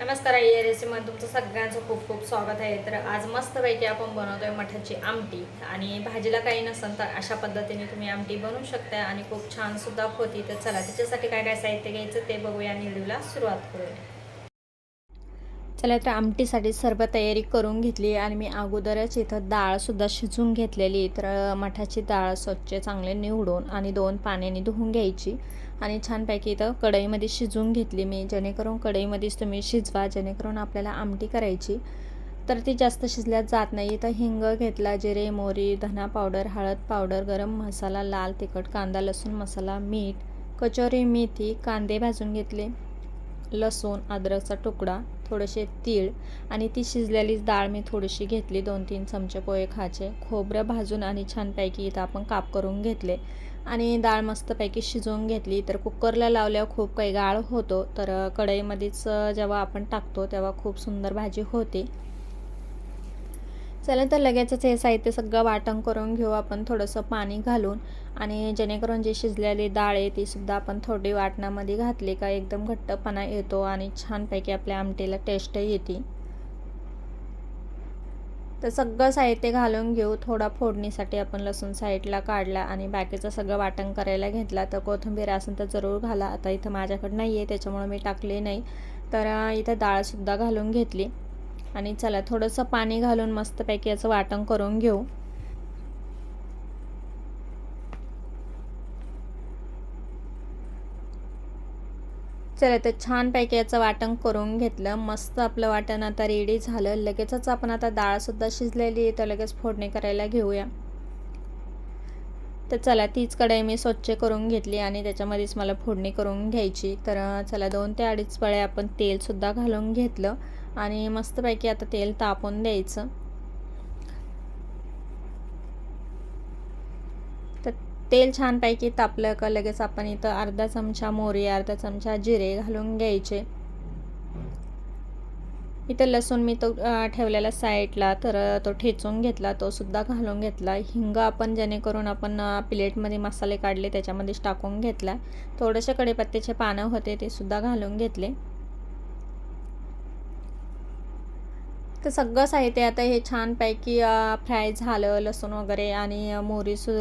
नमस्कार आई या रेसिपीमध्ये तुमचं सगळ्यांचं खूप खूप स्वागत आहे. तर आज मस्तपैकी आपण बनवतोय मठाची आमटी. आणि भाजीला काही नसेल तर अशा पद्धतीने तुम्ही आमटी बनवू शकता आणि खूप छानसुद्धा होती. तर चला त्याच्यासाठी काय काय साहित्य घ्यायचं ते बघूया आणि व्हिडिओला सुरुवात करूया. चला तर आमटीसाठी सर्व तयारी करून घेतली आणि मी अगोदरच इथं डाळसुद्धा शिजवून घेतलेली तर मठाची डाळ स्वच्छ चांगले निवडून आणि दोन पाण्याने धुवून घ्यायची आणि छानपैकी इथं कढईमध्ये शिजवून घेतली मी. जेणेकरून कढईमध्येच तुम्ही शिजवा जेणेकरून आपल्याला आमटी करायची. तर ती जास्त शिजल्यात जात नाही. इथं हिंग घेतला जिरे मोरी धना पावडर हळद पावडर गरम मसाला लाल तिखट कांदा लसूण मसाला मीठ कचोरी मेथी कांदे भाजून घेतले लसूण अद्रकचा तुकडा थोडेसे तीळ आणि ती शिजलेलीच डाळ मी थोडीशी घेतली दोन तीन चमचे पोहे खायचे. खोबरं भाजून आणि छानपैकी इथं आपण काप करून घेतले. आणि डाळ मस्तपैकी शिजवून घेतली. तर कुकरला लावल्यावर खूप काही गाळ होतो. तर कढईमध्येच जेव्हा आपण टाकतो तेव्हा खूप सुंदर भाजी होते. चला तर लगेचच हे साहित्य सगळं वाटण करून घेऊ आपण थोडंसं पाणी घालून. आणि जेणेकरून जी शिजलेली डाळ आहे ती सुद्धा आपण थोडी वाटणामध्ये घातली का एकदम घट्टपणा येतो आणि छानपैकी आपल्या आमटीला टेस्ट येते. तर सगळं साहित्य घालून घेऊ थोडा फोडणीसाठी आपण लसूण साईडला काढला आणि बाकीचं सगळं वाटण करायला घेतला. तर कोथिंबीर असेल तर जरूर घाला. आता इथं माझ्याकडं नाही आहे त्याच्यामुळे मी टाकले नाही. तर इथं डाळसुद्धा घालून घेतली. आणि चला थोडंसं पाणी घालून मस्तपैकी याचं वाटण करून घेऊ. चला तर छानपैकी याचं वाटण करून घेतलं. मस्त आपलं वाटण आता रेडी झालं. लगेचच आपण आता डाळसुद्धा शिजलेली आहे तर लगेच फोडणी करायला घेऊया. तर चला तीच कढई मी स्वच्छ करून घेतली आणि त्याच्यामध्येच मला फोडणी करून घ्यायची. तर चला दोन ते अडीच पळे आपण तेलसुद्धा घालून घेतलं. आणि मस्तपैकी आता तेल तापून द्यायचं. तर तेल छानपैकी तापलं का लगेच आपण इथं अर्धा चमचा मोरी अर्धा चमचा जिरे घालून घ्यायचे. इथं लसूण मी तो ठेवलेला साईडला तर तो ठेचून घेतला तो सुद्धा घालून घेतला. हिंग आपण जेणेकरून आपण प्लेटमध्ये मसाले काढले त्याच्यामध्येच टाकून घेतला. थोडेसे कढीपत्त्याचे पानं होते ते सुद्धा घालून घेतले. तर सगळं साहित्य आता हे छानपैकी फ्राय झालं लसूण वगैरे आणि मोरी सु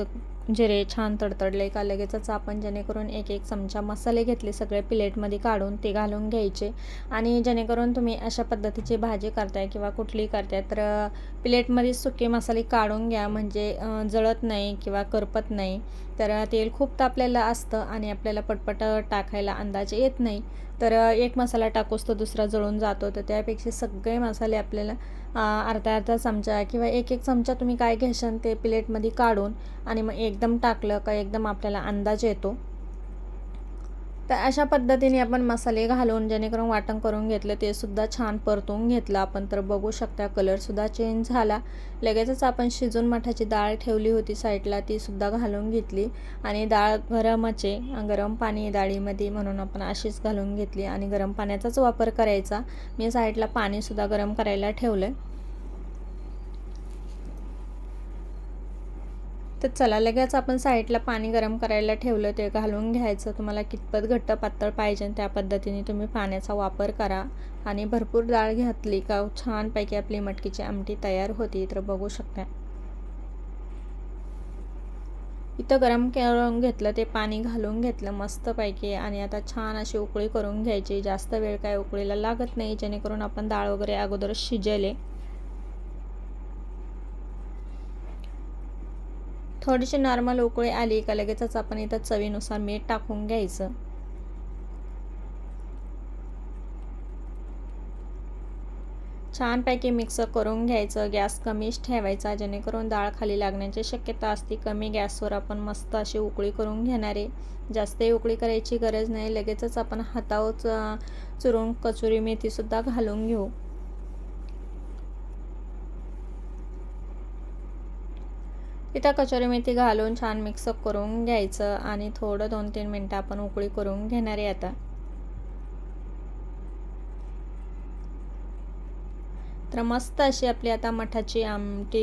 जिरे छान तडतडले का लगेचच आपण जेणेकरून एक एक चमचा मसाले घेतले सगळे प्लेटमध्ये काढून ते घालून घ्यायचे. आणि जेणेकरून तुम्ही अशा पद्धतीची भाजी करताय किंवा कुठली करताय तर प्लेटमध्ये सुके मसाले काढून घ्या. म्हणजे जळत नाही किंवा करपत नाही. तर तेल खूप तापलेलं असतं आणि आपल्याला पटपट टाकायला अंदाज येत नाही. तर एक मसाला टाकूस तो दुसरा जळून जातो. तर त्यापेक्षा सगळे मसाले आपल्याला अर्धा अर्धा चमचा किंवा एक एक चमचा तुम्ही काय घ्याशाल ते प्लेटमध्ये काढून आणि मग एक एकदम टाकलं का एकदम आपल्याला अंदाज येतो. तर अशा पद्धतीने आपण मसाले घालून जेणेकरून वाटण करून घेतलं ते सुद्धा छान परतून घेतलं. आपण तर बघू शकता कलरसुद्धा चेंज झाला. लगेचच आपण शिजून मठाची डाळ ठेवली होती साईडला तीसुद्धा घालून घेतली. आणि डाळ गरमच आहे गरम पाणी डाळीमध्ये म्हणून आपण अशीच घालून घेतली. आणि गरम पाण्याचाच वापर करायचा. मी साईडला पाणीसुद्धा गरम करायला ठेवलं आहे तर चला लगेच आपण साईडला पाणी गरम करायला ठेवलं ते घालून घ्यायचं. तुम्हाला कितपत घट्ट पातळ पाहिजे त्या पद्धतीने तुम्ही पाण्याचा वापर करा. आणि भरपूर डाळ घातली का छानपैकी आपली मटकीची आमटी तयार होती तर बघू शकता. इथं गरम करून घेतलं ते पाणी घालून घेतलं मस्तपैकी. आणि आता छान अशी उकळी करून घ्यायची. जास्त वेळ काय उकळीला लागत नाही जेणेकरून आपण डाळ वगैरे अगोदरच शिजेले. थोडीशी नॉर्मल उकळे आली का लगेचच आपण इथं चवीनुसार मीठ टाकून घ्यायचं. छानपैकी मिक्स करून घ्यायचं गॅस कमीच ठेवायचा जेणेकरून डाळ खाली लागण्याची शक्यता असते. कमी गॅसवर आपण मस्त अशी उकळी करून घेणारे जास्तही उकळी करायची गरज नाही. लगेचच आपण हातावर चुरून कचुरी मेथीसुद्धा घालून घेऊ. त्या कचोरी मेथी घालून छान मिक्सअप करून घ्यायचं आणि थोडं दोन तीन मिनटं आपण उकळी करून घेणार आहे आता. तर मस्त अशी आपली आता मठाची आमटी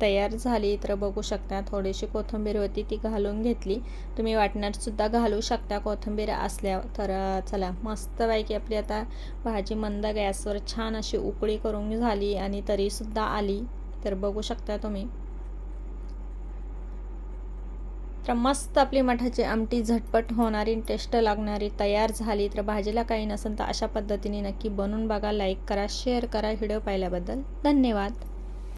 तयार झाली. तर बघू शकता थोडीशी कोथिंबीर होती ती घालून घेतली. तुम्ही वाटण्यातसुद्धा घालू शकता कोथिंबीर असल्यावर तर चला. मस्तपैकी आपली आता भाजी मंद गॅसवर छान अशी उकळी करून झाली आणि तरीसुद्धा आली. तर बघू शकता तुम्ही. तर मस्त आपली मठाची आमटी झटपट होणारी टेस्ट लागणारी तयार झाली. तर भाजीला काही नसेल तर अशा पद्धतीने नक्की बनवून बघा लाईक करा शेअर करा. व्हिडिओ पाहिल्याबद्दल धन्यवाद.